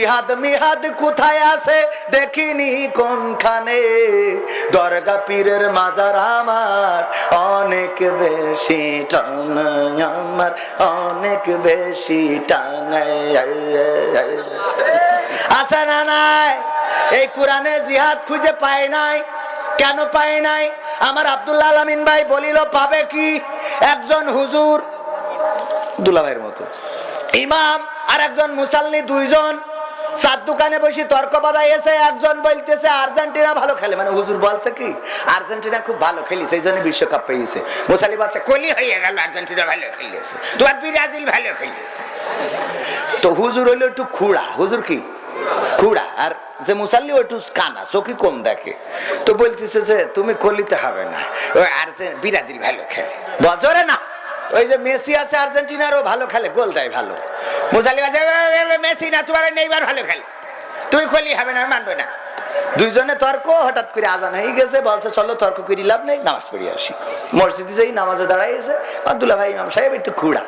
ইহাদ মিহাদ কোথায় আছে? দেখিনি কোনখানে। দরগা পীরের মাজার আমার, অনেক বেশি টানায় আমার, অনেক বেশি টানায় আছে না নাই? এই কোরআনে জিহাদ খুঁজে পায় নাই। কেন পায় নাই? আমার আব্দুল্লাহ আলমিন ভাই বলিল, পাবে কি? একজন হুজুর দুলাভাইয়ের মতো। ইমাম আর একজন মুসাল্লি দুইজন। চার দোকানে বসে তর্ক বাদাইছে একজন বলতেছে, আর্জেন্টিনা ভালো খেলে। মানে হুজুর বলছে কি, আর্জেন্টিনা খুব ভালো খেলিছে এই জন্য বিশ্বকাপ পেয়েছে। মুসাল্লি বলছে কলি হয়ে গেল, আর্জেন্টিনা ভালো খেলিয়েছে। তোমার ব্রাজিল ভালো খেলিয়েছে। তো হুজুর হইল একটু খুড়া। হুজুর কি? খুড়া। আর যে মুসাল্লি একটু কানা চোখি কম দেখে। তো বলতেছে যে, তুমি কলিতে হবে না। ওই আর্জেন্ট ব্রাজিল ভালো খেলে। বছরে না। ওই যে মেসি আছে আর্জেন্টিনারও ভালো খেলে, গোল দেয় ভালো। মুসালি আছে মেসি না, তোমার নেইবার ভালো খেলে। তুই খলি হবে না মানবে না। দুইজনে তর্ক, হঠাৎ করে আজান হয়ে গেছে, বলছে, চলো, তর্ক করি, লাভ নেই, নামাজ পড়ি আসি। মসজিদে যাই নামাজে দাঁড়াইছে, আব্দুল্লাহ ভাই, ইমাম সাহেব একটু খুঁড়া।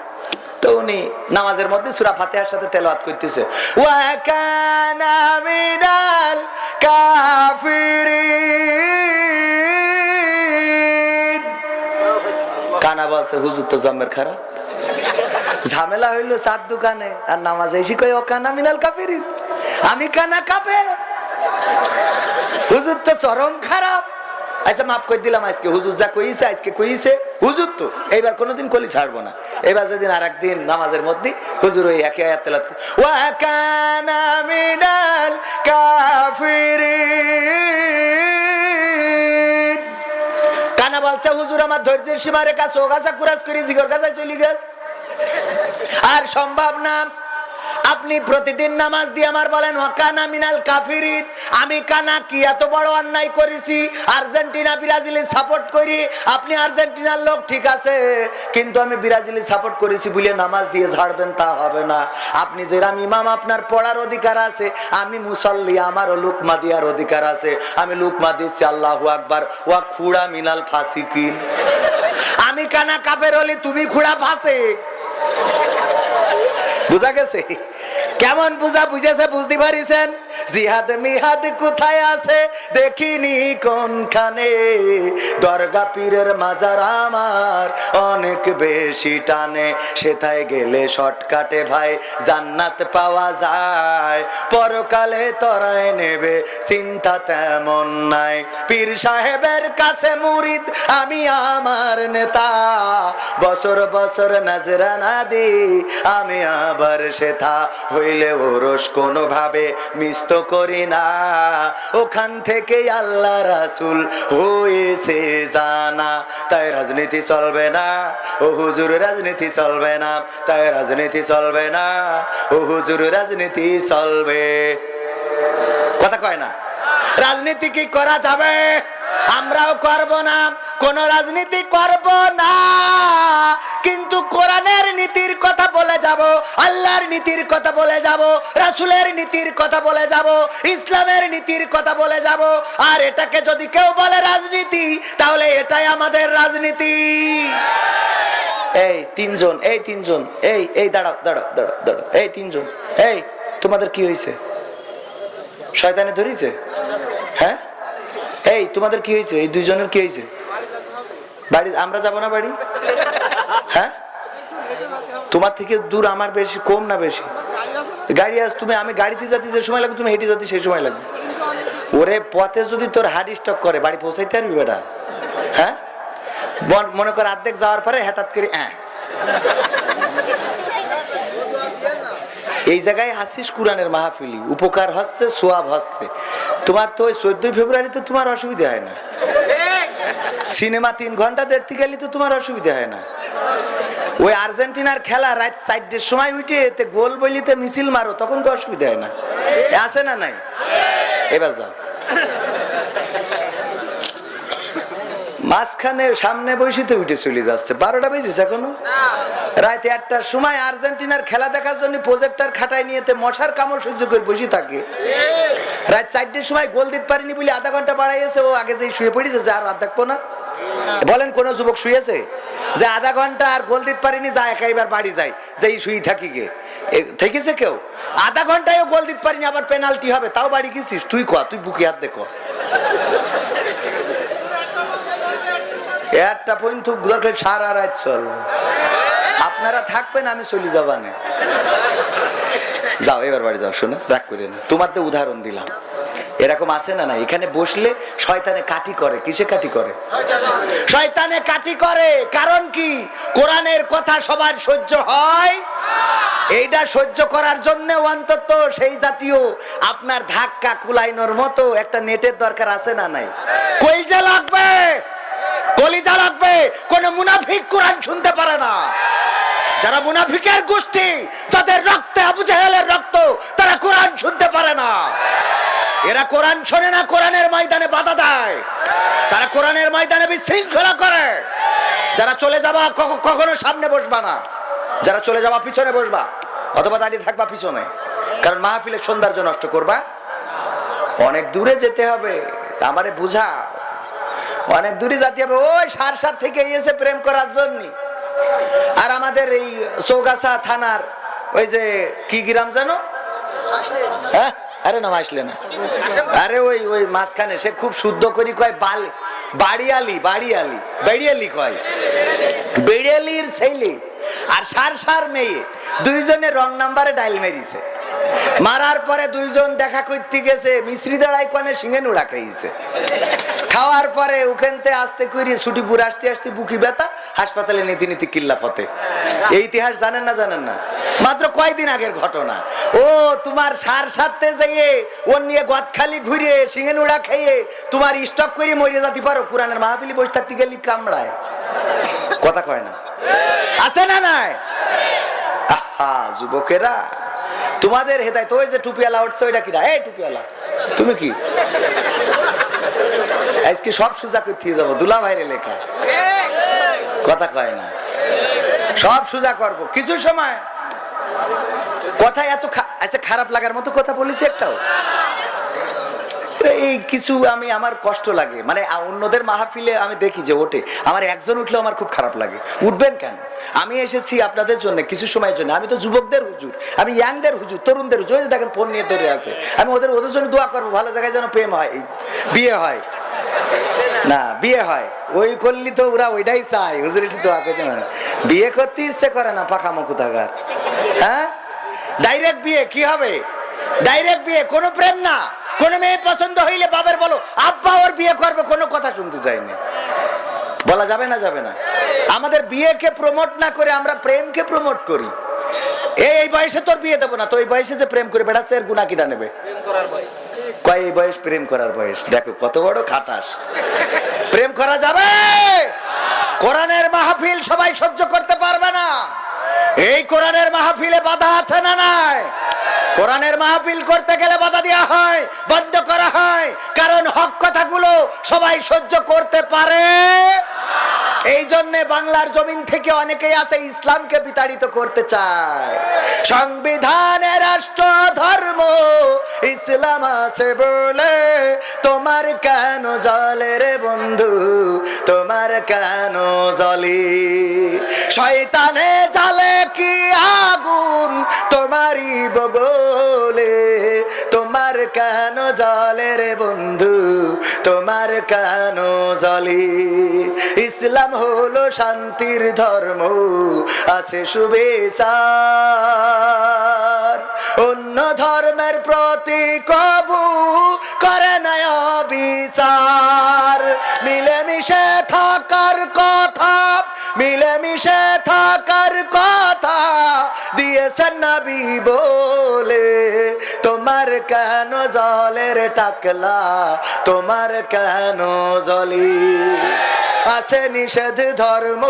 তো উনি নামাজের মধ্যে সুরা ফাতেহার সাথে তেলাওয়াত করতেছে, ওয়া কানা মিনাল কাফিরিন। কানা বলছে, হুজুর তো জন্মের খারাপ। ঝামেলা হইল চার দোকানে, আর নামাজ এসে কই ও কানা মিনাল কাফিরিন, আমি কানা কাপে হুজুর তো চরম খারাপ। আচ্ছা মাফ করে দিলাম, আজকে হুজুর যা কইছে, আজকে কইছে। হুজুর তো, এইবার কোনোদিন কলি ছাড়বো না। এবার যেদিন আর একদিন নামাজের মধ্যে হুজুর ওই একে আয়াত তেলাত ওয়া কানা মিনাল কাফিরিন। কানা বলছে, হুজুর, আমার ধৈর্যের সীমারে কাছে ও গাছা কুরাস করে, জিগর গাছায় চলি গেছ। আর সম্ভব না আপনি প্রতিদিন নামাজ দিয়ে আমার বলেন, ওয়াকানা মিনাল কাফিরিন। আমি কানা কি? এত বড় অন্যায় করেছি, আর্জেন্টিনা, ব্রাজিলে সাপোর্ট করি। আপনি আর্জেন্টিনার লোক, ঠিক আছে, কিন্তু আমি ব্রাজিলে সাপোর্ট করেছি বলে নামাজ দিয়ে ঝাড়বেন, তা হবে না। আপনি যেরাম ইমাম, আপনার পড়ার অধিকার আছে। আমি মুসল্লি, আমারও লুকমা দেওয়ার অধিকার আছে। আমি লুকমা দিচ্ছি আল্লাহ আকবার। ওয়া খুড়া মিনাল ফাসিকিন। আমি কানা কাপের হলি তুমি খুড়া ফাসে বুঝা গেছে? কেমন বুঝা বুঝেছে বুঝতে পারিছেন? জিহাদ মিহাদ কোথায় আছে দেখিনি কোনখানে। দরগা পীরের মাজার আমার অনেক বেশি টানে। সেথায় গেলে শর্টকাটে ভাই জান্নাত পাওয়া যায়। পরকালে তরায় নেবে চিন্তা তেমন নাই। পীর সাহেবের কাছে মুরিদ আমি আমার নেতা। বছর বছর নাজরানা দি আমি আবার সেথা হইলে ওরস কোনোভাবে মিস্ত করি না। ওখান থেকে আল্লাহ রাসুল হয়েছে জানা। তাই রাজনীতি চলবে না। ও হুজুর, রাজনীতি চলবে না। তাই রাজনীতি চলবে না। ও হুজুর, রাজনীতি চলবে। কথা কয় না? রাজনীতি কি করা যাবে? আমরাও করব না, কোন রাজনীতি করব না। কিন্তু কোরআনের নীতির কথা বলে যাব, আল্লাহর নীতির কথা বলে যাব, রাসুলের নীতির কথা বলে যাব, ইসলামের নীতির কথা বলে যাব। আর এটাকে যদি কেউ বলে রাজনীতি, তাহলে এটাই আমাদের রাজনীতি। এই তিনজন এই তিনজন, এই এই দাঁড়াও দাঁড়াও দাঁড়াও দাঁড়াও, এই তিনজন, এই, তোমাদের কি হয়েছে শয়তানে ধরিছে? হ্যাঁ? এই, তোমাদের কি হয়েছে? এই দুইজনের কি হয়েছে? বাড়ি, আমরা যাব না বাড়ি? হ্যাঁ? তোমার থেকে দূর আমার বেশি, কম না বেশি? গাড়ি আস তুমি, আমি গাড়িতে যাতে যে সময় লাগবে, তুমি হেঁটে যাতে সেই সময় লাগবে। ওরে, পথে যদি তোর হার্ট স্টক করে, বাড়ি পৌঁছাইতে পারবি বেটা? হ্যাঁ? মন- কর অর্ধেক যাওয়ার পরে হঠাৎ করে হ্যাঁ এই জায়গায় আসিস কোরআনের মাহফিলি উপকার হচ্ছে, সোয়াব হচ্ছে। তোমার তো ওই চোদ্দই ফেব্রুয়ারি তো তোমার অসুবিধা হয় না। সিনেমা তিন ঘণ্টা দেখতে গেলে তো তোমার অসুবিধা হয় না। ওই আর্জেন্টিনার খেলা রাত চারটের সময় উঠে, এতে গোল বলিতে মিছিল মারো, তখন তো অসুবিধা হয় না। আছে না নাই? এবার যাও। মাঝখানে সামনে বসিতে উঠে চলে যাচ্ছে। বারোটা বেজেছে এখনও। রাতে একটার সময় আর্জেন্টিনার খেলা দেখার জন্য প্রজেক্টর খাটাই নিয়েতে মশার কামড় সহ্য করে বসে থাকে। রাত চারটের সময় গোল দিতে পারিনি বলে আধা ঘণ্টা বাড়াইছে ও আগে যেই শুয়ে পড়েছে যে আর রাত দেখব না। বলেন কোন যুবক শুয়েছে? যে আধা ঘণ্টা আর গোল দিতে পারিনি যা একা এবার বাড়ি যাই যে এই শুই থাকি গে। থেকেছে কেউ? আধা ঘন্টায়ও গোল দিতে পারিনি আবার পেনাল্টি হবে তাও বাড়ি গেছিস? তুই কয়া তুই বুকি হাত দেখো একটা পর্যন্ত দরকার সারা রাত চলবে। আপনারা থাকবেন, আমি চলে যাবানে যাও, এবার বাড়ি যাও, শুনে, রাগ করে না। তোমার তো উদাহরণ দিলাম। এরকম আছে না না এখানে বসলে শয়তানে কাটি করে। কিসে কাটি করে? শয়তানে কাটি করে। কারণ কি? কোরআনের কথা সবার সহ্য হয়। এইটা সহ্য করার জন্য অন্তত সেই জাতীয় আপনার ধাক্কা কুলাইনোর মতো একটা নেটের দরকার আছে না নাই? কইজা লাগবে! কলিজা লাগবে, কোন মুনাফিক কোরআন শুনতে পারে না। যারা মুনাফিকের গোষ্ঠী, যাদের রক্তে আবু জাহেলের রক্ত, তারা কোরআন শুনতে পারে না। এরা কোরআন শোনে না, কোরআনের ময়দানে বাধা দেয়। তারা কোরআনের ময়দানে বিশৃঙ্খলা করে। যারা চলে যাবা কখনো সামনে বসবা না। যারা চলে যাবা, পিছনে বসবা। অথবা দাঁড়িয়ে থাকবা পিছনে। কারণ মাহফিলের সৌন্দর্য নষ্ট করবা। অনেক দূরে যেতে হবে। আমারে বুঝা। অনেক দূরে যেতে হবে। ওই সার সার থেকে এসে প্রেম করার জন্য। আর আমাদের এই চৌগাছা থানার ওই যে কি গ্রাম জানো? হ্যাঁ? আরে না আসলে না। আরে ওই ওই মাঝখানে সে খুব শুদ্ধ করি কয়, বাল, বাড়িয়ালি বাড়িয়ালি, বেড়িয়ালি কয়। বেড়িয়ালির ছেলে আর সার সার মেয়ে দুইজনে রং নাম্বারে ডাইল মেরিছে। মারার পরে দুইজন দেখা করতে গেছে মিশ্রি দাঁড়াই কনে সিঙ্গে নুড়া খাইছে খাওয়ার পরে ওখানতে আসতে করি ছুটি পুরে আসতে আসতে বুকি ব্যথা, হাসপাতালে নীতি নীতি কিল্লা ফতে। এই ইতিহাস জানেন না জানেন না? মাত্র কয়দিন আগের ঘটনা। ও, তোমার সার সারতে যাইয়ে ওর নিয়ে গদখালি ঘুরে সিঙ্গে নুড়া খাইয়ে তোমার স্টক করে মরে যাতে পারো, কোরআনের মাহফিলি বসে থাকতে গেলি কামড়ায়। কথা কয় না? আছে না নাই? আহা, যুবকেরা। তোমাদের হেদায় তো ওই যে টুপিওয়ালা উঠছে, ওইটা কিনা? এই টুপিওয়ালা, তুমি কি? আজকে সব সুজা করতে যাব, দুলা ভাইরে লেখা। কথা কয় না। সব সুজা করব। কিছু সময়, কথা এত আচ্ছা খারাপ লাগার মতো কথা বলেছি একটাও? এই কিছু আমি, আমার কষ্ট লাগে। মানে অন্যদের মাহফিলে আমি দেখি যে ওঠে। আমার একজন উঠলেও আমার খুব খারাপ লাগে। উঠবেন কেন? আমি এসেছি আপনাদের জন্য, কিছু সময়ের জন্য। আমি তো যুবকদের হুজুর, আমি ইয়াংদের হুজুর, তরুণদের হুজুর। দেখেন, ফোন নিয়ে ধরে আছে। আমি ওদের ওদের জন্য দোয়া করব, ভালো জায়গায় যেন প্রেম হয়। বিয়ে হয়। না, বিয়ে হয়। ওই করলি তো ওরা ওইটাই চায়। হুজুর একটু দোয়া করতে বিয়ে করতে ইচ্ছে করে না, পাকা মুখুতাগার হ্যাঁ? ডাইরেক্ট বিয়ে, কি হবে? ডাইরেক্ট বিয়ে, কোনো প্রেম না। কোন মেয়ে পছন্দ হইলে বাবার বলো আব্বা ওর বিয়ে করবে। কোনো কথা শুনতে চাইনি বলা যাবে না যাবে না। আমাদের বিয়েকে প্রমোট না করে আমরা প্রেমকে প্রমোট করি। এই বয়সে তোর বিয়ে দেবো না তো এই বয়সে যে প্রেম করে বেড়াচ্ছে এর গুণা কিনা নেবে? কয় এই বয়স প্রেম করার বয়স? দেখো কত বড় খাটাস। প্রেম করা যাবে? কোরআনের মাহফিল সবাই সহ্য করতে পারবে না। এই কোরআনের মাহফিলে বাধা আছে না নাই? কোরআনের মাহফিল করতে গেলে বাধা দেওয়া হয়, বন্ধ করা হয়। কারণ হক কথাগুলো সবাই সহ্য করতে পারে। এই জন্যে বাংলার জমিন থেকে অনেকেই আছে ইসলামকে বিতাড়িত করতে চায়। সংবিধানে রাষ্ট্র, ধর্ম, ইসলাম আছে বলে তোমার কেন জলে রে বন্ধু? তোমার কেন জলে? শয়তানে জালে কি আগুন? তোমারই বগলে তোমার কেন জলি? ইসলাম হলো শান্তির ধর্ম, আছে শুভেচ্ছার অন্য ধর্মের প্রতি কবু করে নয় বিচার মিলেমিশে থাকার কথা মিলেমিশে থাকার কথা দিয়েছেন নবী বলে। তোমার কেন জলের টাকলা? তোমার কেন জলি? আছে নিষেধ ধর্ম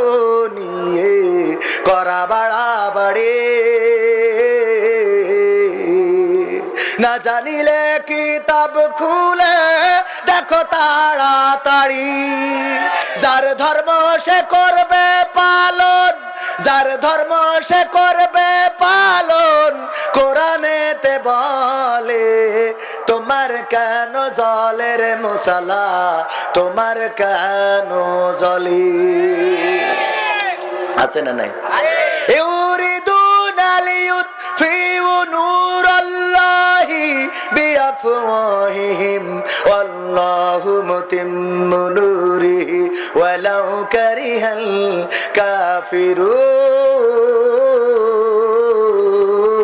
নিয়ে, করা বাড়াবাড়ি। না জানিলে কিতাব খুলে দেখো তাড়াতাড়ি। যার ধর্ম সে করবে পালন যার ধর্ম সে করবে পালন কোরআনেতে বলে তোমার কেন জলের মশালা? তোমার কেন জলি? আছে না নাই? ইউরিদু আলিয়ুত ফিউনু بأفواههم والله متم نوره ولو كره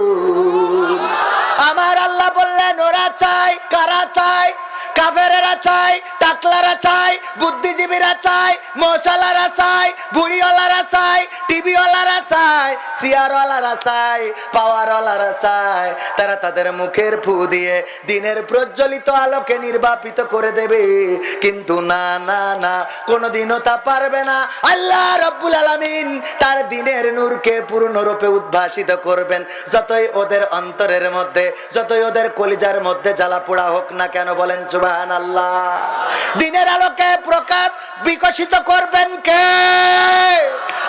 الكافرون আমার আল্লাহ বললেন ওরা চাই কারা চাই কাফেরেরা চাই টাকলারা চাই বুদ্ধিজীবীরা চাই মশলারা চাই বুড়িওয়ালারা চাই টিভিওয়ালারা চাই সিয়ারওয়ালারা চাই পাওয়ারওয়ালারা চাই তারা তাদের মুখের ফু দিয়ে দিনের প্রজ্বলিত আলোকে নির্বাপিত করে দেবে। কিন্তু না না না, কোনোদিনও তা পারবে না। আল্লাহ রব্বুল আলামিন তার দিনের নূরকে পূর্ণরূপে উদ্ভাসিত করবেন। যতই ওদের অন্তরের মধ্যে, যতই ওদের কলিজার মধ্যে জ্বালা পোড়া হোক না কেন বলেন সুবাহান আল্লাহ দিনের আলোকে প্রকাশ বিকশিত করবেন কে?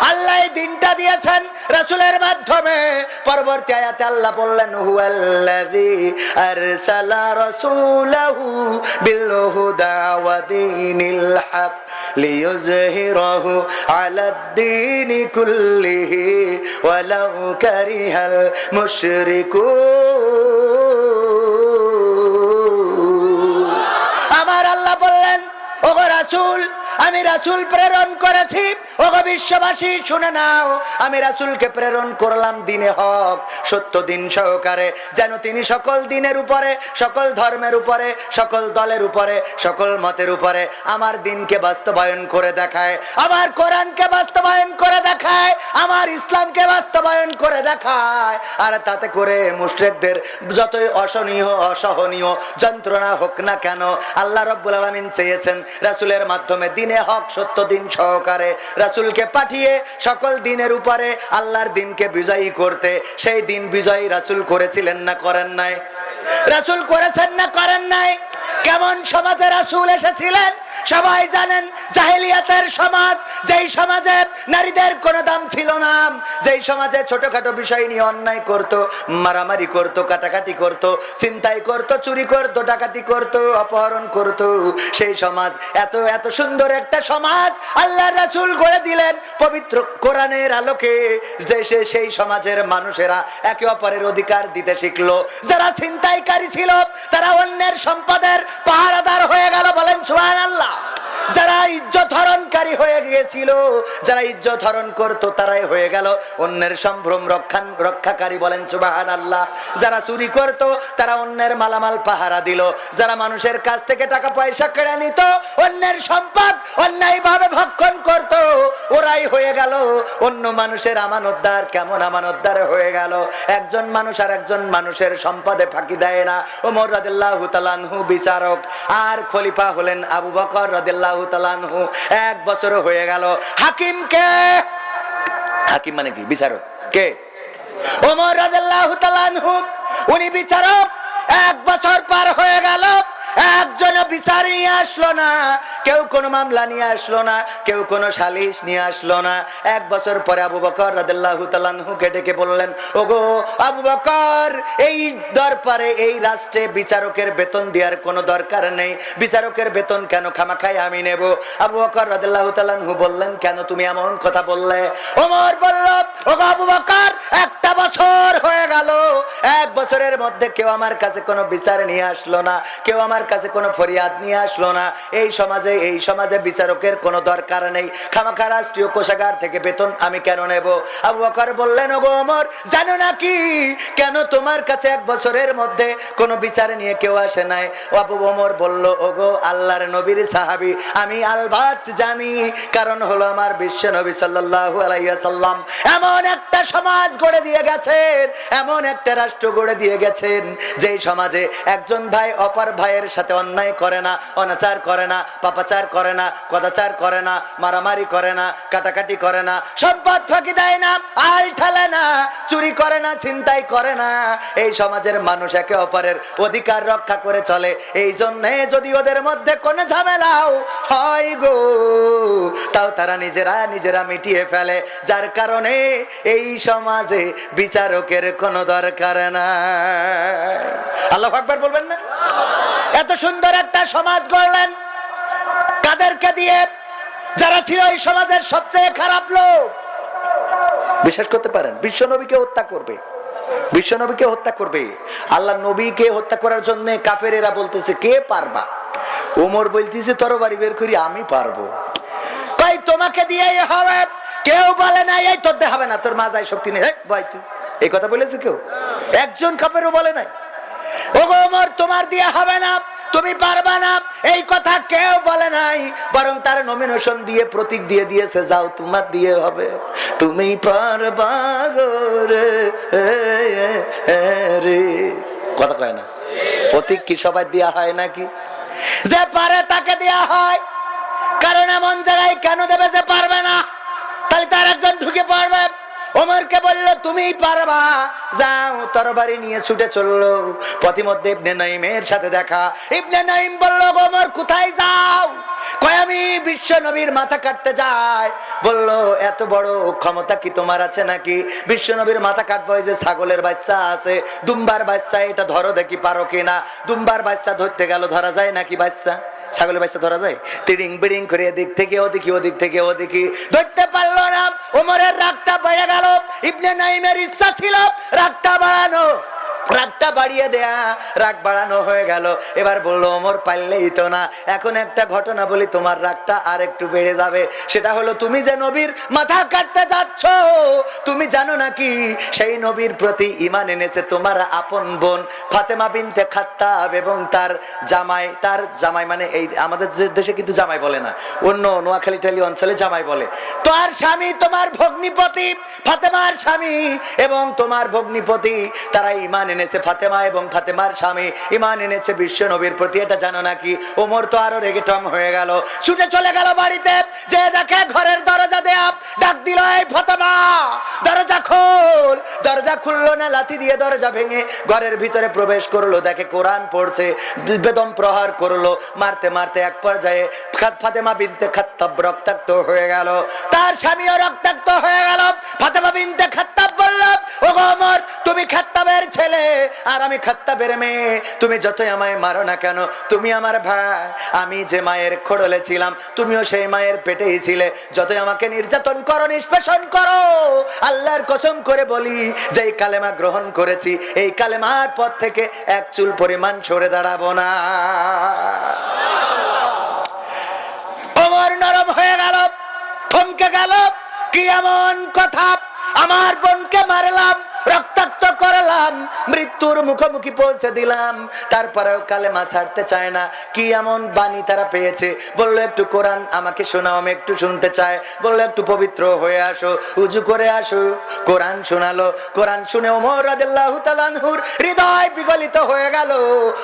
আল্লাহ দিনটা দিয়েছেন রাসূলের মাধ্যমে। পরবর্তী আয়াতে আল্লাহ বললেন, হুয়াল্লাযী আরসালা রাসূলাহু বিল হুদা ওয়া দীনিল হক লিইয়ুযহিরাহু আলাদ দীনি কুল্লিহি ওয়ালাউ কারিহাল মুশরিকুন। রাসূল আমি রাসুল প্রেরণ করেছি। বিশ্ববাসী, শুনে নাও, আমি রাসূলকে প্রেরণ করলাম দিনে হক, সত্য দিন সহকারে। যেন তিনি সকল দিনের উপরে, সকল ধর্মের উপরে, সকল দলের উপরে, সকল মতের উপরে আমার দিনকে বাস্তবায়ন করে দেখায়। আমার কোরআনকে বাস্তবায়ন করে দেখায়, আমার ইসলামকে বাস্তবায়ন করে দেখায়। আর তাতে করে মুশরিকদের যতই অসহনীয় অসহনীয় যন্ত্রণা হোক না কেন, আল্লাহ রব্বুল আলামিন চেয়েছেন রাসূলের মাধ্যমে দিনে হক, সত্য দিন সহকারে। রাসূলকে পাঠিয়ে সকল দিনের উপরে আল্লাহর দিনকে বিজয়ী করতে, সেই দিন বিজয়ী রাসুল করেছিলেন না, করেন নাই? রাসুল করেছেন না, করেন নাই? কেমন সমাজে রাসুল এসেছিলেন? সবাই জানেন, জাহেলিয়াতের সমাজ, যেই সমাজে নারীদের কোনো দাম ছিল না, যেই সমাজে ছোটখাটো বিষয় নিয়ে অন্যায় করত, মারামারি করত, কাটাকাটি করত চিন্তাই করত, চুরি করত, ডাকাতি করত, অপহরণ করত, সেই সমাজ, এত এত সুন্দর একটা সমাজ আল্লাহ রাসূল গড়ে দিলেন পবিত্র কোরআনের আলোকে, যে সে সেই সমাজের মানুষেরা একে অপরের অধিকার দিতে শিখলো। যারা ছিনতাইকারী ছিল, তারা অন্যের সম্পদের পাহারাদার হয়ে গেল, বলেন 자 যারা ইজ্জত হরণকারী হয়ে গিয়েছিল, যারা ইজ্জত হরণ করতো, তারাই হয়ে গেল। অন্যের সম্ভ্রম রক্ষান রক্ষাকারী বলেন সুবাহান আল্লাহ যারা চুরি করত, তারা অন্যের মালামাল পাহারা দিল। যারা মানুষের কাছ থেকে টাকা পয়সা কেড়ে নিত, অন্যের সম্পদ অন্যায় ভাবে ভক্ষণ করত, ওরাই হয়ে গেল। অন্য মানুষের আমানতদার কেমন আমানতদার হয়ে গেল? একজন মানুষ আর একজন মানুষের সম্পদে ফাঁকি দেয় না। ওমর রাদিল্লাহ তালানহু বিচারক। আর খলিফা হলেন আবু বকর রাদিল্লাহ এক বছর হয়ে গেল। হাকিম কে? হাকিম মানে কি? বিচারক। কে? ওমর রাজু উনি বিচারক। এক বছর পার হয়ে গেল। একজন বিচার নিয়ে আসলো না। কেউ কোনো মামলা নিয়ে আসলো না, কেউ কোনো সালিশ নিয়ে আসলো না। এক বছর পরে আবু বকর তাআলাহুকে ডেকে বললেন, ওগো আবু বকর, এই দরবারে, এই রাষ্ট্রে বিচারকের বেতন দেওয়ার কোনো দরকার নেই। বিচারকের বেতন কেন খামাখাই আমি নেব? আবু বকর রাদিল্লাহু তাআলাহু বললেন, কেন তুমি এমন কথা বললে? ওমর বলল, ওগো আবু বকর, একটা বছর হয়ে গেল। এক বছরের মধ্যে কেউ আমার কাছে কোনো বিচার নিয়ে আসলো না, কেউ আমার কাছে কোনো ফরিয়াদ নিয়ে আসলো না। এই সমাজে এই সমাজে বিচারকের কোনো দরকার নেই। খামাখা রাষ্ট্রীয় কোষাগার থেকে বেতন আমি কেন নেব? আবু বকর বললেন, ওগো ওমর, জানো না কি? কেন তোমার কাছে এক বছরের মধ্যে কোনো বিচার নিয়ে কেউ আসে নাই? আবু ওমর বলল, ওগো আল্লাহর নবীর সাহাবি, আমি আলবাত জানি। কারণ হলো আমার বিশ্ব নবী সাল্লাল্লাহু আলাইহি সাল্লাম এমন একটা সমাজ গড়ে দিয়ে গেছেন, এমন একটা রাষ্ট্র গড়ে দিয়ে গেছেন, যেই সমাজে একজন ভাই অপর ভাইয়ের সাথে অন্যায় করে না, অনাচার করে না পাপাচার করে না, কদাচার করে না, মারামারি করে না, কাটাকাটি করে না, সম্পদ ফাঁকি দেয় না, আল ঠালে না, চুরি করে না চিন্তাই করে না। এই সমাজের মানুষ একে অপরের অধিকার রক্ষা করে চলে। এই জন্যে যদি ওদের মধ্যে কোনো ঝামেলাও হয় গো, তাও তারা নিজেরা নিজেরা মিটিয়ে ফেলে। যার কারণে এই সমাজে বিচারকের কোনো দরকার না আল্লাহ আকবার বলবেন না? এত সুন্দর একটা সমাজ গড়লেন। কাদেরকে দিয়ে যারা ছিল এই সমাজের সবচেয়ে খারাপ লোক, বিশ্বাস করতে পারেন, বিশ্ব নবীকে হত্যা করবে। বিশ্ব নবীকে হত্যা করবে। আল্লাহ নবীকে হত্যা করার জন্য কাফেরেরা বলতেছে, কে পারবা? ওমর বলতেছে তরবারি বের করি, আমি পারব। ভাই তোমাকে দিয়েই হবে? কেউ বলে না, এই তোর দিয়ে হবে না, তোর মাজায় শক্তি নেই। ভাই, তুই এই কথা বলেছে কেউ? একজন কাপেরও বলে নাই। ওগো ওমর, তোমার দিয়ে হবে না। তুমি পারবা না। এই কথা কেউ বলে নাই, বরং তার নমিনেশন দিয়ে প্রতীক দিয়ে দিয়েছে, যাও তোমার দিয়ে হবে। তুমি পারবা রে। কথা কয় না। প্রতীক কি সবাই দেয়া হয় নাকি? যে পারে তাকে দেয়া হয়। কারণ এমন জায়গায় কেন দেবে যে পারবে না? তাহলে তার একজন ঢুকে পড়বে। ওমরকে বলল, তুমি পারবা। যাও, তরবারি নিয়ে ছুটে চলল। পথিমধ্যে ইবনে নাইমের সাথে দেখা। ইবনে নাইম বলল ওমর, কোথায় যাও? কয় বিশ্ব নবীর মাথা কাটতে যাই। বলল, এত বড় ক্ষমতা কি তোমার আছে নাকি? বিশ্ব নবীর মাথা কাটবো যে ছাগলের বাচ্চা আছে। দুম্বার বাচ্চা, এটা ধরো দেখি পারো কিনা? দুম্বার বাচ্চা ধরতে গেল, ধরা যায় নাকি বাচ্চা? ছাগলের বাচ্চা ধরা যায়? তিড়িং বিড়িং করে এদিক থেকে ওদিকে, ওদিক থেকে ওদিকে। ধরতে পারল না। ওমরের রাগটা বেড়ে গেল। ছিল রাগটা বাড়ানো। রাগটা বাড়িয়ে দেয়া, রাগ বাড়ানো হয়ে গেল। এবার বলল, ওমর, পারলেই তো না। এখন একটা ঘটনা বলি, তোমার রাগটা আর একটু বেড়ে যাবে। সেটা হলো, তুমি যে নবীর মাথা কাটতে যাচ্ছ, তুমি জানো নাকি, সেই নবীর প্রতি ইমান এনেছে তোমার আপন বোন ফাতেমা বিনতে খাত্তাব এবং তার জামাই। তার জামাই মানে এই, আমাদের দেশে কিন্তু জামাই বলে না। অন্য নোয়াখালী টালি অঞ্চলে জামাই বলে। তোমার স্বামী তোমার ভগ্নিপতি, ফাতেমার স্বামী এবং তোমার ভগ্নিপতি, তারা ইমান এনেছে ফাতেমা এবং ফাতেমার স্বামী। ইমান এনেছে বিশ্ব নবীর প্রতি, এটা জানো নাকি? ওমর তো আরও রেগে টম হয়ে গেল। ছুটে চলে গেল বাড়িতে। যে দেখে ঘরের দরজা দেয়া ডাক দিল, এই ফাতেমা, দরজা খোল। দরজা খুললো না, লাথি দিয়ে দরজা ভেঙে ঘরের ভিতরে প্রবেশ করল। দেখে কোরআন পড়ছে, বেদম প্রহার করল। মারতে মারতে এক পর্যায়ে ফাতেমা বিনতে খাত্তাব রক্তাক্ত হয়ে গেল। তার স্বামীও রক্তাক্ত হয়ে গেল। ফাতেমা বিনতে খাত্তাব বলল ও গোমর তুমি খাত্তাবের ছেলে। আর আমি খাত্তাবের মেয়ে। তুমি যতই আমায় মারো না কেন, তুমি আমার ভাই। আমি যে মায়ের খোড়লে ছিলাম, তুমিও সেই মায়ের পেটেই ছিলে। যতই আমাকে নির্যাতন করো, নিষ্পেষণ করো, আল্লাহর কসম করে বলি যে এই কালেমা গ্রহণ করেছি, এই কালেমার পথ থেকে এক চুল পরিমাণ সরে দাঁড়াবো না। ওমর নরম হয়ে গেল, থমকে গেল, কি এমন কথা? আমার বোনকে মারলাম, রক্তাক্ত করলাম। মৃত্যুর মুখোমুখি পৌঁছে দিলাম। তারপরেও কালেমা ছাড়তে চায় না। কি এমন বাণী তারা পেয়েছে? বলল, একটু কোরআন আমাকে শোনাও, আমি একটু শুনতে চাই। বলল, একটু পবিত্র হয়ে আসো, উজু করে আসো। কোরআন শোনালো। কোরআন শুনে ওমর তাআলাহুর হৃদয় বিগলিত হয়ে গেল।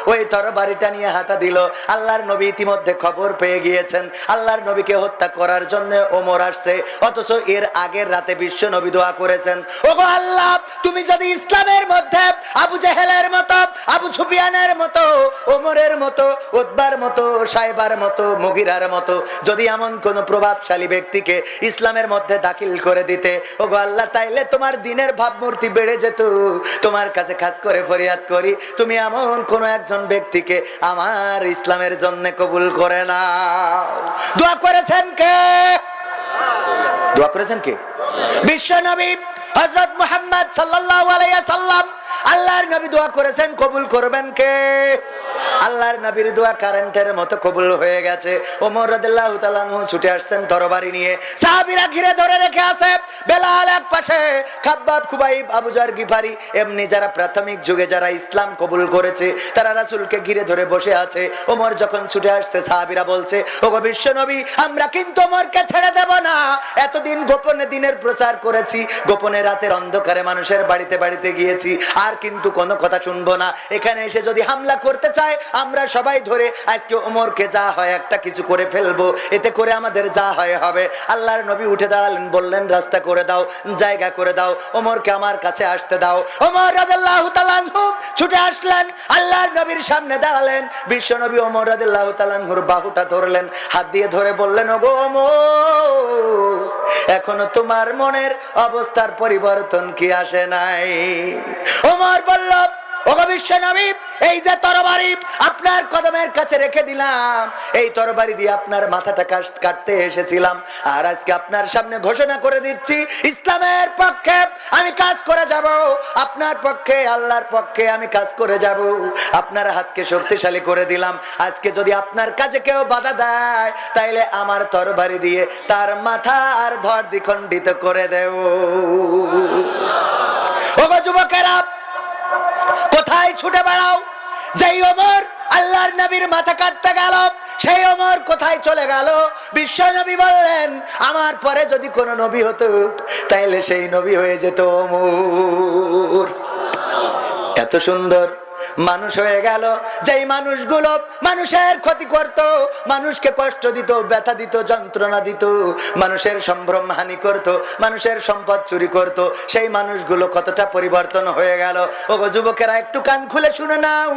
ওই তরবারিটা নিয়ে হাঁটা দিল। আল্লাহর নবী ইতিমধ্যে খবর পেয়ে গিয়েছেন। আল্লাহর নবীকে হত্যা করার জন্য ওমর আসছে। অথচ এর আগের রাতে বিশ্ব নবী দোয়া করেছেন। ওগো আল্লাহ, তুমি যদি ইসলামের মধ্যে, আবু জেহেলের মতো, আবু সুফিয়ানের মতো, ওমরের মতো উদ্বার মতো, সাইবার মতো, মুগিরার মতো, যদি এমন কোন প্রভাবশালী ব্যক্তিকে ইসলামের মধ্যে দাখিল করে দিতে, ওগো আল্লাহ, তাইলে তোমার দিনের ভাবমূর্তি বেড়ে যেত। তোমার কাছে খাস করে ফরিয়াদ করি, তুমি এমন কোন একজন ব্যক্তিকে আমার ইসলামের জন্য কবুল করে না দোয়া করেছেন কে? দোয়া করেছেন কে? বিশ্ব নবী হযরত মুহাম্মদ সাল্লাল্লাহু আলাইহি সাল্লাম আল্লাহর নবী দোয়া করেছেন, কবুল করবেন কে? আল্লাহর নবীর দোয়া কারেন্টের মতো কবুল হয়ে গেছে। ওমর রাদিয়াল্লাহু তাআলা ছুটে আসছেন তরবারি নিয়ে। সাহাবীরা ঘিরে ধরে রেখে আছে বেলাল এক পাশে, Khabbab, Khubaib, Abu Zar, Ghifari, এমনি যারা প্রাথমিক যুগে যারা ইসলাম কবুল করেছে, তারা রাসূলকে ঘিরে ধরে বসে আছে। ওমর যখন ছুটে আসছে, সাহাবীরা বলছে, ওগো বিশ্ব নবী, আমরা কিন্তু ওমরকে ছেড়ে দেব না। এতদিন গোপনে দিনের প্রচার করেছি, গোপনে রাতের অন্ধকারে মানুষের বাড়িতে বাড়িতে গিয়েছি। আর কিন্তু কোনো কথা শুনব না। এখানে এসে যদি হামলা করতে চায়, আমরা সবাই ধরে আজকে ওমরকে যা হয় একটা কিছু করে ফেলব। এতে করে আমাদের যা হয় হবে। আল্লাহর নবী উঠে দাঁড়ালেন, বললেন, রাস্তা করে দাও, জায়গা করে দাও, ওমরকে আমার কাছে আসতে দাও। ওমর আনহু ছুটে আসলেন, আল্লাহর নবীর সামনে দাঁড়ালেন। বিশ্ব নবী ওমর রাদিয়াল্লাহু তাআলা আনহুর বাহুটা ধরলেন, হাত দিয়ে ধরে বললেন, ওগো ওমর, এখনও তোমার মনের অবস্থার পরিবর্তন কি আসে নাই? ওমর বলল, ওগো বিশ্ব নবী, এই যে তরবারি আপনার কদমের কাছে রেখে দিলাম। এই তরবারি দিয়ে আপনার মাথাটা কাটতে এসেছিলাম। আর আজকে আপনার সামনে ঘোষণা করে দিচ্ছি, ইসলামের পক্ষে আমি কাজ করে যাব। আপনার পক্ষে, আল্লাহর পক্ষে আমি কাজ করে যাব। আপনার হাতকে শক্তিশালী করে দিলাম। আজকে যদি আপনার কাছে কেউ বাধা দেয়, তাইলে আমার তরবারি দিয়ে তার মাথা আর ধর দ্বিখণ্ডিত করে দেব ওগো যুবকেরা কোথায় ছুটে বেড়াও? যেই ওমর আল্লাহর নবীর মাথা কাটতে গেল, সেই ওমর কোথায় চলে গেল? বিশ্ব নবী বললেন, আমার পরে যদি কোনো নবী হতো, তাইলে সেই নবী হয়ে যেত ওমর। এত সুন্দর। মানুষ হয়ে গেল। যেই মানুষগুলো মানুষের ক্ষতি করত, মানুষকে কষ্ট দিত, ব্যথা দিত, যন্ত্রণা দিত, মানুষের সম্ভ্রম হানি করত, মানুষের সম্পদ চুরি করত, সেই মানুষগুলো কতটা পরিবর্তন হয়ে গেল। ওগো যুবকেরা, একটু কান খুলে শুনে নাও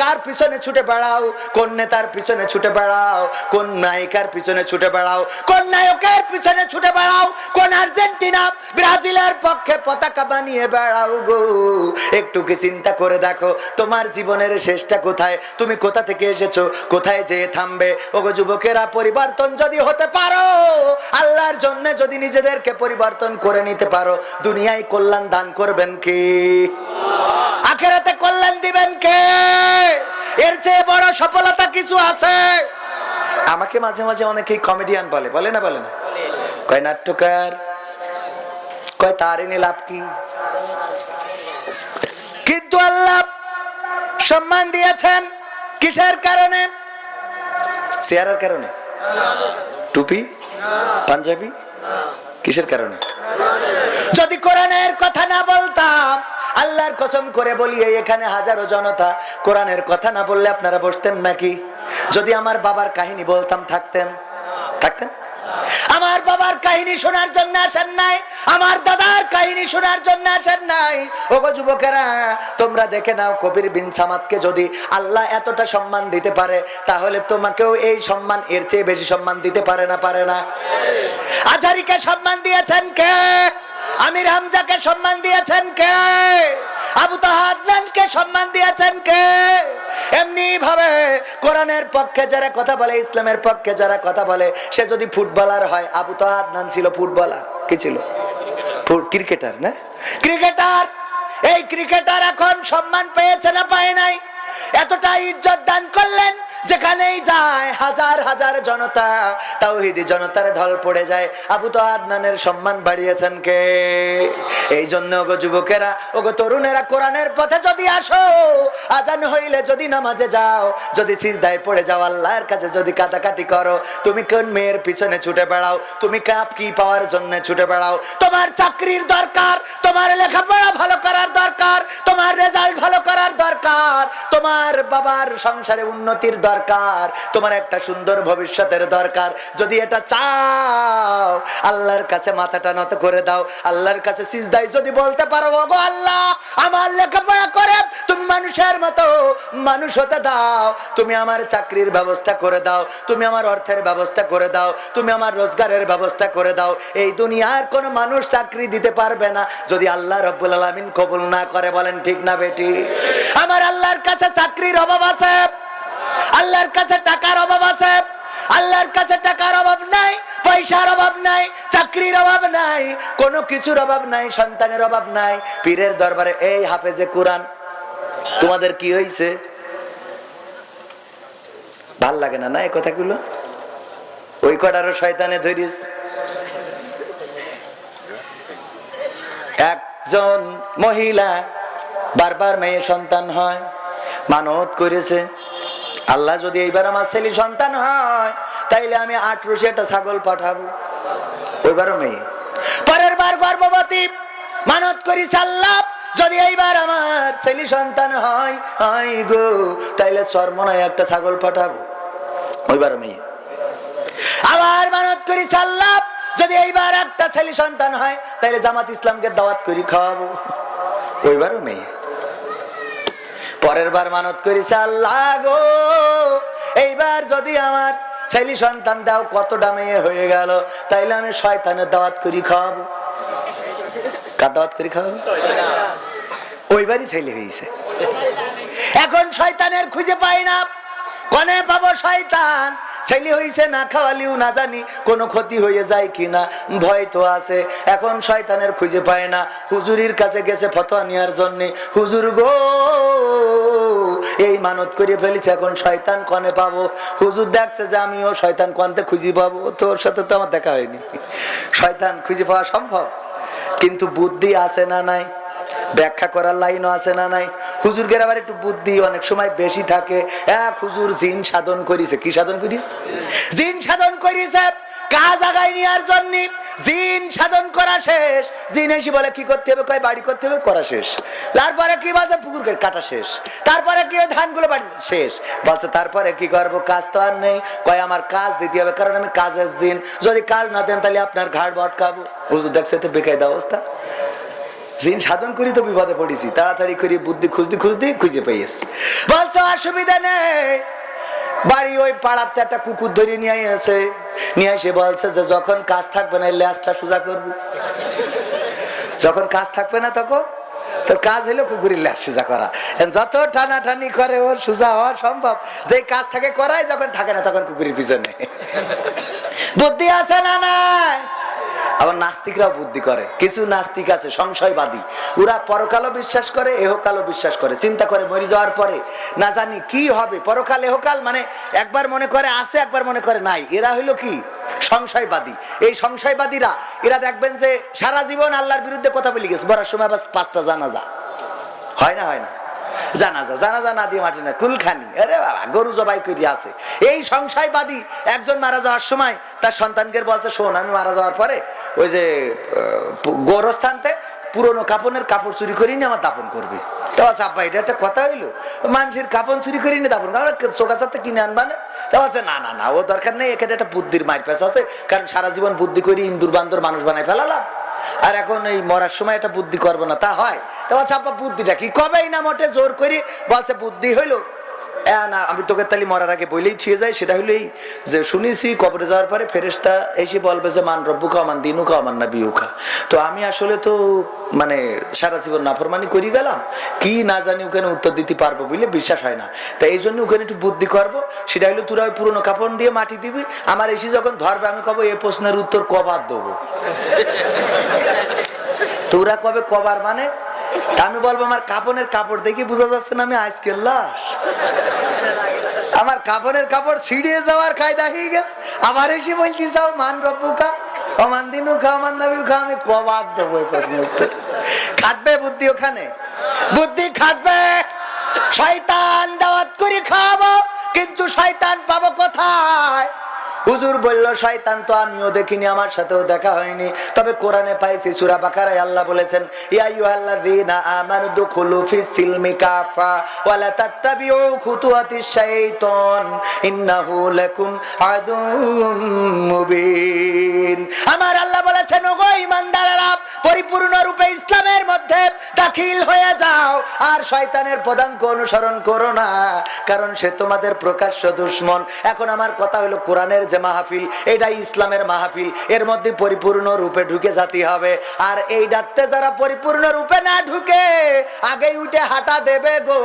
কার পিছনে ছুটে বেড়াও, কোন নেতার পিছনে ছুটে বেড়াও, কোন নায়িকার পিছনে ছুটে বেড়াও, কোন নায়কের পিছনে ছুটে বেড়াও, কোন আর্জেন্টিনা, ব্রাজিলের পক্ষে পতাকা বানিয়ে বেড়াও গো। একটু কি চিন্তা করে দেখো তোমার জীবনের শেষটা কোথায়? তুমি কোথা থেকে এসেছ? কোথায় যেয়ে থামবে? ওগো যুবকেরা, পরিবর্তন যদি হতে পারো, আল্লাহর জন্য যদি নিজেদেরকে পরিবর্তন করে নিতে পারো, দুনিয়ায় কল্যাণ দান করবেন কি? আখেরাতে কল্যাণ দিবেন কে? এর চেয়ে বড় সফলতা কিছু আছে? আমাকে মাঝে মাঝে অনেকেই কমেডিয়ান বলে। বলে না বলে না? কয় নাট্যকার? কয় তার এনে লাভ কি? কিন্তু আল্লাহ সম্মান দিয়েছেন কিসের কারণে? চেয়ারের কারণে। টুপি? পাঞ্জাবি? কিসের কারণে? যদি কোরআনের কথা না বলতাম, আল্লাহর কসম করে বলি এখানে হাজারো জনতা কোরআনের কথা না বললে আপনারা বসতেন নাকি? যদি আমার বাবার কাহিনী বলতাম, থাকতেন? থাকতেন? আমার বাবার কাহিনী শোনার জন্য আসেন নাই, আমার দাদার কাহিনী শোনার জন্য আসেন নাই। ওগো যুবকেরা, তোমরা দেখে নাও কবির বিন সামাদকে যদি আল্লাহ এতটা সম্মান দিতে পারে, তাহলে তোমাকেও এই সম্মান এর চেয়ে বেশি সম্মান দিতে পারে না পারে না। আজারিকে সম্মান দিয়েছেন কে? আমির হামজাকে সম্মান দিয়েছেন কে? আবু তাহাদকে সম্মান দিয়েছেন কে? এমনি ভাবে কোরআনের পক্ষে যারা কথা বলে, ইসলামের পক্ষে যারা কথা বলে, সে যদি ফুটবলার হয়, আবু তো আদনান ছিল ফুটবলার। কি ছিল? ক্রিকেটার, না? ক্রিকেটার! এই ক্রিকেটার এখন সম্মান পেয়েছে না পায় নাই? এতটা ইজ্জত দান করলেন যেখানেই যায় হাজার হাজার জনতা, তাওহিদি জনতার ঢল পড়ে যায়। আবু তো আদনানের সম্মান বাড়িয়েছেন কে? এই জন্য ওগো যুবকেরা, ওগো তরুণেরা কোরআনের পথে যদি আসো, আজান হইলে যদি নামাজে যাও, যদি সিজদায় পড়ে যাও, আল্লাহর কাছে যদি কাটাকাটি করো, তুমি কোন মেয়ের পিছনে ছুটে বেড়াও? তুমি কাপ কি পাওয়ার জন্য ছুটে বেড়াও? তোমার চাকরির দরকার, তোমার লেখাপড়া ভালো করার দরকার, তোমার রেজাল্ট ভালো করার দরকার, তোমার বাবার সংসারে উন্নতির দরকার তোমার একটা সুন্দর ভবিষ্যতের দরকার। যদি এটা চাও, আল্লাহর কাছে মাথাটা নত করে দাও, আল্লাহর কাছে সিজদাই যদি বলতে পারো, ওগো আল্লাহ, আমার লেখাপড়া করে, তুমি মানুষের মতো মানুষ হতে দাও। তুমি আমার চাকরির ব্যবস্থা করে দাও, তুমি আমার অর্থের ব্যবস্থা করে দাও, তুমি আমার রোজগারের ব্যবস্থা করে দাও। এই দুনিয়ার কোন মানুষ চাকরি দিতে পারবে না যদি আল্লাহ রব্বুল আলমিন কবুল না করে। বলেন ঠিক না বেটি? আমার আল্লাহর কাছে চাকরির অভাব আছে। আল্লাহর কাছে টাকার অভাব আছে। আল্লাহর কাছে টাকার অভাব নাই, পয়সার অভাব নাই, চাকরির অভাব নাই, কোনো কিছুর অভাব নাই, সন্তানের অভাব নাই। পীরের দরবারে, এই হাফেজে কোরআন, তোমাদের কি হয়েছে ভালো লাগে না না, এই কথাগুলো? ওই কটারও শয়তানে ধরিস। একজন মহিলা, বারবার মেয়ে সন্তান হয়, মানত করেছে। আল্লাহ যদি এইবার আমার ছেলে সন্তান হয়, তাইলে আমি আটরোশি একটা ছাগল পাঠাবো। ওইবারও মেয়ে। পরের বার গর্ভবতী মানত করি আল্লাহ যদি এইবার আমার ছেলে সন্তান হয় হয় গো, তাইলে চরমনায় একটা ছাগল পাঠাবো। ওইবার মেয়ে। আবার মানত করি সাল্লাহ যদি এইবার একটা ছেলে সন্তান হয়, তাইলে জামাত ইসলামকে দাওয়াত করি খাওয়াবো। ওইবারও মেয়ে। পরের বার মানত করেছে, আল্লাহ গো, এইবার যদি আমার ছেলে সন্তান দাও কতটা মেয়ে হয়ে গেল? তাইলে আমি শয়তানের দাওয়াত করি খাওয়াবো। কার দাওয়াত করি খাওয়াবো? ওইবারই ছেলে হয়েছে এখন শয়তানের খুঁজে পাই না। কনে পাবো শয়তান? ছেলে হইছে, না খাওয়ালিও না জানি কোনো ক্ষতি হয়ে যায় কিনা। ভয় তো আছে। এখন শয়তানের খুঁজে পায় না। হুজুরির কাছে গেছে ফতোয়া নেওয়ার জন্যে। হুজুর গো এই মানত করে ফেলিছে, এখন শয়তান কনে পাবো। হুজুর দেখছে যে আমিও শয়তান কনতে খুঁজে পাবো, তোর সাথে তো আমার দেখা হয়নি। শয়তান খুঁজে পাওয়া সম্ভব? কিন্তু বুদ্ধি আছে না নাই? ব্যাখ্যা করার লাইনও আছে না নাই? হুজুরদের আবার একটু বুদ্ধি অনেক সময় বেশি থাকে। এক হুজুর জিন সাধন করিছে। কি সাধন করিস? জিন সাধন করিছে। কাজ আগাই নেওয়ার জন্য জিন সাধন করা শেষ। জিন এসে বলে, কি করতে হবে? কয়, বাড়ি করতে হবে, করা শেষ। তারপরে কি বলছে? পুকুর কাটা শেষ। তারপরে কি ধানগুলো বাড়ি শেষ? বলছে, তারপরে কি করব? কাজ তো আর নেই। কয়, আমার কাজ দিতে হবে, কারণ আমি কাজের জিন। যদি কাজ না দেন, তাহলে আপনার ঘাড় বটকাবো। হুজুর দেখছে তো বেকায়দা অবস্থা। জিন সাধন করি তো বিপদে পড়েছি। তাড়াতাড়ি করে, বুদ্ধি খুঁজতে খুঁজতে খুঁজে পেয়েছি। বলছো, অসুবিধা নেই। বাড়ি ওই পাড়াতে একটা কুকুর ধরে নিয়ে এসে নিয়ে এসে বলছে যে, যখন কাজ থাকবে না ল্যাসটা সোজা করব। যখন কাজ থাকবে না তখন তোর কাজ হলো কুকুরের ল্যাস সোজা করা। যত টানা টানি করে, ওর সোজা হওয়া সম্ভব। যে কাজ থাকে করাই যখন থাকে না তখন কুকুরের পিছনে। বুদ্ধি আছে না নাই? আবার নাস্তিকরাও বুদ্ধি করে। কিছু নাস্তিক আছে, সংশয়বাদী। ওরা পরকালও বিশ্বাস করে, এহকালও বিশ্বাস করে। চিন্তা করে মরে যাওয়ার পরে, না জানি কি হবে। পরকাল, এহকাল মানে একবার মনে করে আছে, একবার মনে করে নাই। এরা হইল কি? সংশয়বাদী। এই সংশয়বাদীরা, এরা দেখবেন যে সারা জীবন আল্লাহর বিরুদ্ধে কথা বলে গেছে। বড়ার সময় আবার পাঁচটা জানা জানাজা। হয় না হয় না। জানাজা জানাজা না দিয়ে মাটি না কুলখানি আরে বাবা, গরু জবাই করি আছে। এই সংশয়বাদী একজন মারা যাওয়ার সময় তার সন্তানকে বলছে, শোন, আমি মারা যাওয়ার পরে ওই যে গোরস্থানতে পুরনো কাপনের কাপড় চুরি করে নিয়ে আমার দাপন করবে। আব্বা, এটা একটা কথা হইল। মানুষের কাপন চুরি করে দাপন কারণ কিনে আনবা না? না না না, ও দরকার নেই, এখানে একটা বুদ্ধির মাইর আছে, কারণ সারা জীবন বুদ্ধি করি ইন্দুর বান্দর মানুষ বানাই ফেলালাম। আর এখন এই মরার সময় এটা বুদ্ধি করব না। তা হয়। তো বলছে, আব্বা, বুদ্ধিটা কি? কবেই না মোটে জোর করি বলছে, বুদ্ধি হইল। আমি তোকে তালি মরার আগে বইলেই ছুঁয়ে যাই, সেটা হলো এই যে শুনেছি কবরে যাওয়ার পরে ফেরেস্তা এসে বলবে যে, মান রব্বু খাও মান দিনু খাও মান না বিউ খা। তো আমি আসলে তো মানে সারা জীবন নাফরমানি করি গেলাম, কি না জানি ওখানে উত্তর দিতে পারব বুঝলে বিশ্বাস হয় না। তাই এই জন্য ওখানে একটু বুদ্ধি করব, সেটা হলো তোরা ওই পুরোনো কাপড় দিয়ে মাটি দিবি, আমার এসে যখন ধরবে, আমি কব এ প্রশ্নের উত্তর কবার দেবো। তোরা কবে কবার মানে তা আমি বলব, আমার কাপনের কাপড় দেখে বোঝা যাচ্ছে না আমি আজকের লাশ। আমার কাপড়ের কাপড় ছিঁড়িয়ে যাওয়ার কায়দা হয়ে গেছে। আবার এসে বলছি, যাও, মান রব্বু খা অমান দিনু খা অমান নাবিউ খা, আমি কবার দেবো খাটবে বুদ্ধি ওখানে? বুদ্ধি খাটবে। শয়তান দাওয়াত করে খাওয়াবো, কিন্তু শয়তান পাবো কোথায়? হুজুর বলল, শয়তান তো আমিও দেখিনি, আমার সাথেও দেখা হয়নি। তবে কোরআনে পাইছি সূরা বাকারায় আল্লাহ বলেছেন, ইয়া আইয়ুহাল্লাযীনা আমানু দুখুলু ফিস সিলমি কাফা ওয়ালা তাত্তাবিউ খুতুওয়াতিশ শাইতান, ইন্নাহু লাকুম আদুউম মুবিন। আমার আল্লাহ বলেছেন, ওগো ঈমানদারেরা পরিপূর্ণ রূপে ইসলামের মধ্যে দাখিল হয়ে যাও, আর শয়তানের পদাঙ্ক অনুসরণ করো না, কারণ সে তোমাদের প্রকাশ্য দুশ্মন। এখন আমার কথা হলো কোরআনের যে মাহফিল, এটাই ইসলামের মাহফিল। এর মধ্যে পরিপূর্ণ রূপে ঢুকে যেতে হবে। আর এই ডাকতে যারা পরিপূর্ণ রূপে না ঢুকে, আগেই উঠে হাঁটা দেবে গো।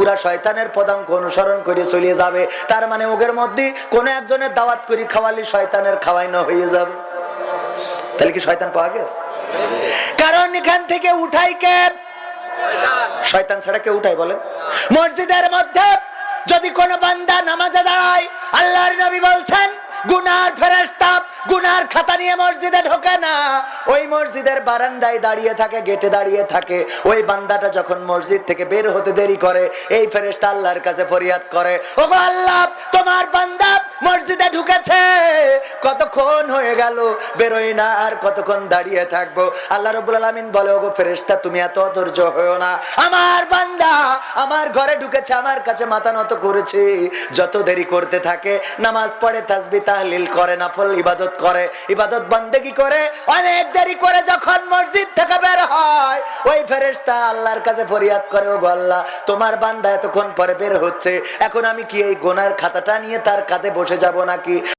ওরা শয়তানের পদাঙ্ক অনুসরণ করে চলে যাবে। তার মানে ওদের মধ্যে কোনো একজনের দাওয়াত করি খাওয়ালি শয়তানের খাওয়াইনো হয়ে যাবে। তাহলে কি শয়তান পাওয়া গেছে? কারণ এখান থেকে উঠাই কে? শয়তান ছাড়া কে উঠাই বলেন? মসজিদের মধ্যে যদি কোন বান্দা নামাজে দাঁড়ায়, আল্লাহর নবী বলছেন, গুনার ফেরেশতা গুনার খাতা নিয়ে মসজিদে ঢোকে না। ওই মসজিদের বারান্দায় দাঁড়িয়ে থাকে, গেটে দাঁড়িয়ে থাকে। ওই বান্দাটা যখন মসজিদ থেকে বের হতে দেরি করে, এই ফেরেস্তা আল্লাহর কাছে ফরিয়াদ করে, ওগো আল্লাহ, তোমার বান্দা মসজিদে ঢুকেছে। কতক্ষণ হয়ে গেল? বেরোই না আর কতক্ষণ দাঁড়িয়ে থাকব? আল্লাহ রবুল আলমিন বলে, ওগো ফেরেশতা, তুমি এত ধৈর্য হয়েও না। আমার বান্দা, আমার ঘরে ঢুকেছে, আমার কাছে মাথা নত করেছে। যত দেরি করতে থাকে, নামাজ পড়ে তাসবি তাহলিল করে, নাফল ইবাদত করে। ইবাদত বন্দেগি করে, অনেক দেরি করে যখন মসজিদ থেকে বের হয়, ওই ফেরেশতা আল্লাহর কাছে ফরিয়াদ করে ও আল্লাহ, তোমার বান্দা এতক্ষণ পরে বের হচ্ছে। এখন আমি কি এই গোনার খাতাটা নিয়ে তার কাঁধে বসে যাব নাকি?